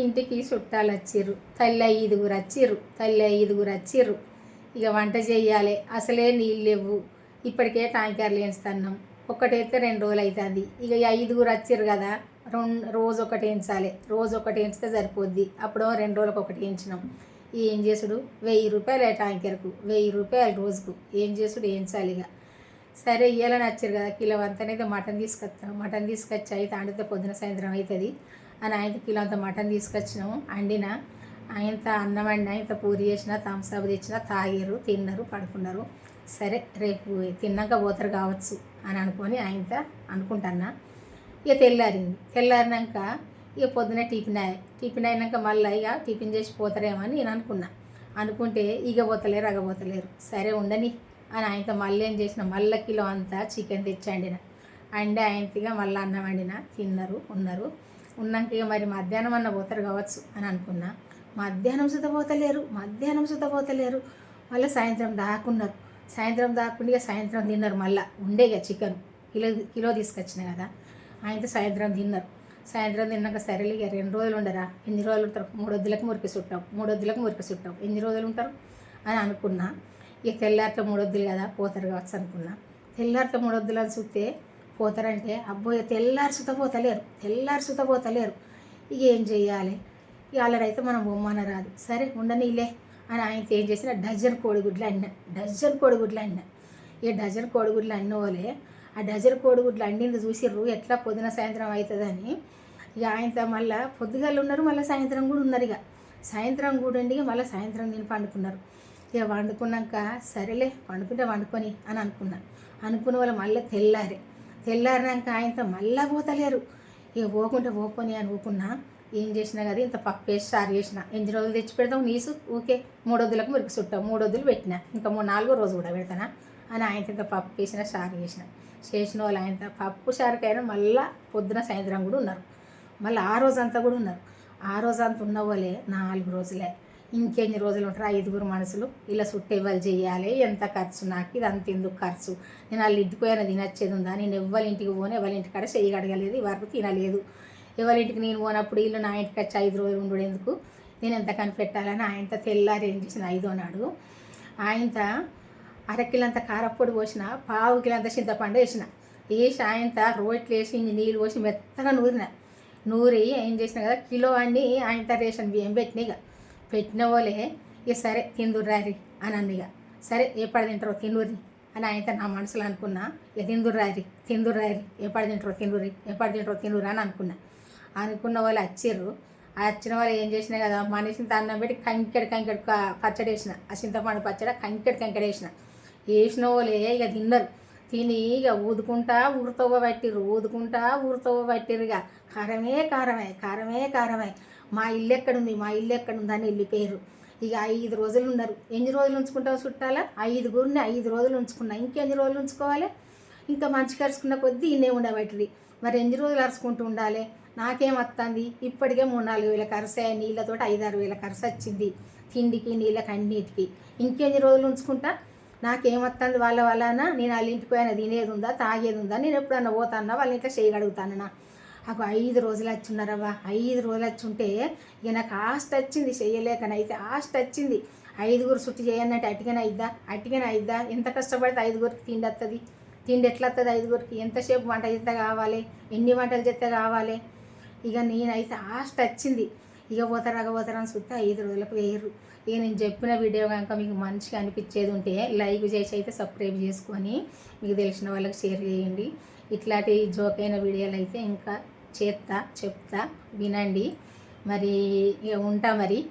ఇంటికి చుట్టాలు వచ్చిర్రు. తల్లి ఐదుగురు వచ్చిర్రు. తల్లి ఐదుగురు వచ్చిర్రు. ఇక వంట చేయాలి. అసలే నీళ్ళు లేవు. ఇప్పటికే ట్యాంకర్లు వేస్తున్నాం. ఒకటైతే రెండు రోజులు అవుతుంది ఇక ఐదుగురు వచ్చిర్రు కదా రెండు రోజు ఒకటి వేయించాలి. రోజు ఒకటి వేయించితే సరిపోద్ది. అప్పుడు రెండు రోజులకు ఒకటి వేయించినాం. ఏం చేసుడు? వెయ్యి రూపాయలు ట్యాంకర్కు వెయ్యి రూపాయలు రోజుకు. ఏం చేసుడు? వేయించాలి ఇక. సరే ఇయ్యాలని వచ్చారు కదా కిలో అంతనైతే మటన్ తీసుకొస్తాం మటన్ తీసుకొచ్చి అయితే అండితే పొద్దున సాయంత్రం అవుతుంది. అని ఆయనకి కిలో అంత మటన్ తీసుకొచ్చినాము. వండిన. ఆయనతో అన్నం వండిన ఇంత పూరి చేసిన థమ్స్అప్ తెచ్చిన తాగారు తిన్నారు పడుకున్నారు. సరే రేపు తిన్నాక పోతారు కావచ్చు అని అనుకొని ఆయనతో అనుకుంటున్నా. ఇక తెల్లారింది. తెల్లారినాక ఇక పొద్దున టిఫిన్ అయ్యి టిఫిన్ అయినాక మళ్ళీ ఇక టిఫిన్ చేసి పోతారేమో అని నేను అనుకున్నా. అనుకుంటే ఇక పోతలేరు అగ పోతలేరు. సరే ఉండని అని ఆయనతో మళ్ళీ ఏం చేసిన. మళ్ళీ కిలో అంతా చికెన్ తెచ్చి వండిన. అండి ఆయనతిగా మళ్ళీ అన్నం వండిన. తిన్నారు ఉన్నారు. ఉన్నాక ఇక మరి మధ్యాహ్నం అన్న పోతారు కావచ్చు అని అనుకున్నా. మధ్యాహ్నం సుత పోతలేరు మధ్యాహ్నం సుత పోతలేరు. మళ్ళీ సాయంత్రం దాక్కున్నారు సాయంత్రం దాక్కుండా ఇక సాయంత్రం తిన్నారు మళ్ళీ. ఉండే ఇక చికెన్. కిలో కిలో తీసుకొచ్చిన కదా. ఆయనతో సాయంత్రం తిన్నారు. సాయంత్రం తిన్నాక సరేలే ఇక రెండు రోజులు ఉండరా? ఎన్ని రోజులు ఉంటారు? మూడు వద్దులకు మురికి చుట్టాం మూడు వద్దులకు మురికి చుట్టాం ఎన్ని రోజులు ఉంటారు? అని అనుకున్నా. ఇక తెల్లారితో మూడు వద్దులు కదా పోతారు కావచ్చు అనుకున్నా. తెల్లారితో మూడు వద్దులు అని చూస్తే పోతారంటే అబ్బో తెల్లారి సుత పోతలేరు. తెల్లారి సుత పోతలేరు. ఇక ఏం చేయాలి ఇక మనం బొమ్మన రాదు సరే ఉండనీలే అని ఆయనతో ఏం చేసిన? డజన్ కోడిగుడ్లు అన్న డజన్ కోడిగుడ్లు అన్న. ఈ డజన్ కోడిగుడ్లు అన్న వాళ్ళే ఆ డజన్ కోడిగుడ్లు అండింది చూసిర్రు. ఎట్లా పొద్దున సాయంత్రం అవుతుందని ఇక ఆయనతో మళ్ళీ పొద్దుగాలు ఉన్నారు మళ్ళీ సాయంత్రం కూడా ఉన్నారు ఇక. సాయంత్రం కూడా ఉండి మళ్ళీ సాయంత్రం నేను పండుకున్నారు. ఇక వండుకున్నాక సరేలే వండుకుంటే వండుకొని అని అనుకున్నాను అనుకున్న వాళ్ళు మళ్ళీ తెల్లారి. తెల్లారినాక ఆయనతో మళ్ళీ పోతలేరు. ఇక పోకుంటే పోకొని అని ఊకున్నా ఏం చేసినా కదా ఇంత పప్పు వేసి సారు చేసిన. ఎన్ని రోజులు తెచ్చి పెడతాం నీసు? ఊకే మూడు వద్దులకు మురికి చుట్టాం మూడు వద్దులు పెట్టిన. ఇంకా మూడు నాలుగో రోజు కూడా పెడతానా? అని ఆయనతో ఇంత పప్పు వేసిన సారు చేసిన. చేసిన వాళ్ళు ఆయనతో పప్పు సారుకైనా మళ్ళీ పొద్దున సాయంత్రం కూడా ఉన్నారు. మళ్ళీ ఆ రోజు అంతా కూడా ఉన్నారు. ఆ రోజంతా ఉన్న వాళ్ళే నాలుగు రోజులే. ఇంకెన్ని రోజులు ఉంటారు ఐదుగురు మనుషులు ఇలా చుట్టే వాళ్ళు చేయాలి? ఎంత ఖర్చు? నాకు ఇది అంత ఎందుకు ఖర్చు? నేను వాళ్ళు ఇంటికి పోయిన తినచ్చేది ఉందా? నేను ఎవ్వరి ఇంటికి పోను ఎవరి ఇంటి కాడ చెయ్యి అడగలేదు వరకు తినలేదు. ఎవరి ఇంటికి నేను పోనప్పుడు ఇల్లు నా ఇంటికి వచ్చి ఐదు రోజులు ఉండడు ఎందుకు? నేను ఎంత కనిపెట్టాలని ఆయనతో తెల్లారి ఏం చేసిన? ఐదో నాడు ఆయనతో అరకిలంత కారప్పొడి పోసిన పావు కిలంత చింతపండు వేసిన. వేసి ఆయనతో రోట్లు వేసి నీళ్ళు పోసి మెత్తగా నూరిన. నూరి ఏం చేసిన కదా కిలో అన్ని ఆయనతో రేషన్ బియ్యం పెట్టిన పెట్టినవోలే పెట్టిన ఇక సరే తిందుర్రారి అని అందిగ ఇక. సరే పడి తింటారో తిందుర్రి అని ఆయనతో నా మనసులో అనుకున్నా ఇక తిందుర్రారి తిందుర్రారి పడి తింటారో తిండు ఏ పడి తింటారో తిందుర్రా అని అనుకున్నా. అనుకున్న వాళ్ళు వచ్చిర్రు. ఆ వచ్చిన వాళ్ళు ఏం చేసినా కదా మనిషిని అన్నం పెట్టి కంకెడు కంకెడు పచ్చడి వేసిన ఆ చింతపండు పచ్చడి కంకెడు కంకెడు వేసిన వేసిన వాళ్ళే ఇక తిన్నారు. తిని ఇక ఊదుకుంటా ఊరుతవ్వ పట్టిర్రు ఊదుకుంటా ఊరుతవ్వ పట్టిర్రు ఇక. కారమే కారమే కారమే కారమే. మా ఇల్లు ఎక్కడుంది మా ఇల్లు ఎక్కడుంది అని వెళ్ళిపోయారు. ఇక ఐదు రోజులు ఉన్నారు. ఎన్ని రోజులు ఉంచుకుంటావు చుట్టాలా? ఐదుగురిని ఐదు రోజులు ఉంచుకున్నా. ఇంకెన్ని రోజులు ఉంచుకోవాలి? ఇంకా మంచి కరుచుకున్న కొద్దీ ఇన్నే ఉండబట్టి మరి ఎన్ని రోజులు అరుచుకుంటూ ఉండాలి? నాకేం వస్తుంది ఇప్పటికే మూడు నాలుగు వేల కరసే నీళ్ళతో నీళ్ళతోటి ఐదారు వేల కరస వచ్చింది తిండికి నీళ్ళకి అన్నిటికి. ఇంకెన్ని రోజులు ఉంచుకుంటా? నాకేం వస్తుంది వాళ్ళ వలన నేను వాళ్ళ ఇంటికి పోయినా తినేది ఉందా తాగేది ఉందా నేను ఎప్పుడన్నా పోతానా వాళ్ళ ఇంట్లో చేయగలుగుతానన్నా నాకు ఐదు రోజులు వచ్చిన్నారవ్వ ఐదు రోజులు వచ్చి ఉంటే ఇక నాకు ఆస్తి వచ్చింది చేయలేకనైతే ఆస్ట్ వచ్చింది. ఐదుగురు సుట్టి చేయన్నట్టు అట్టిగానే అయిద్దా? అట్టిగానే అయిద్దా? ఎంత కష్టపడితే ఐదుగురికి తిండి వస్తుంది తిండి ఎట్లా వస్తుంది ఐదుగురికి? ఎంతసేపు వంట చేస్తే కావాలి? ఎన్ని వంటలు చేస్తే కావాలి? ఇక నేనైతే ఆస్ట్ వచ్చింది. ఇక పోతారా అగ అని చూస్తే ఐదు రోజులకు వేయరు. ఇక నేను చెప్పిన వీడియో కనుక మీకు మంచిగా అనిపించేది ఉంటే లైక్ చేసి అయితే సబ్స్క్రైబ్ చేసుకొని మీకు తెలిసిన వాళ్ళకి షేర్ చేయండి. ఇట్లాంటి జోక్ అయిన వీడియోలు అయితే ఇంకా చేస్తా చెప్తా వినండి. మరి ఇక ఉంటా మరి.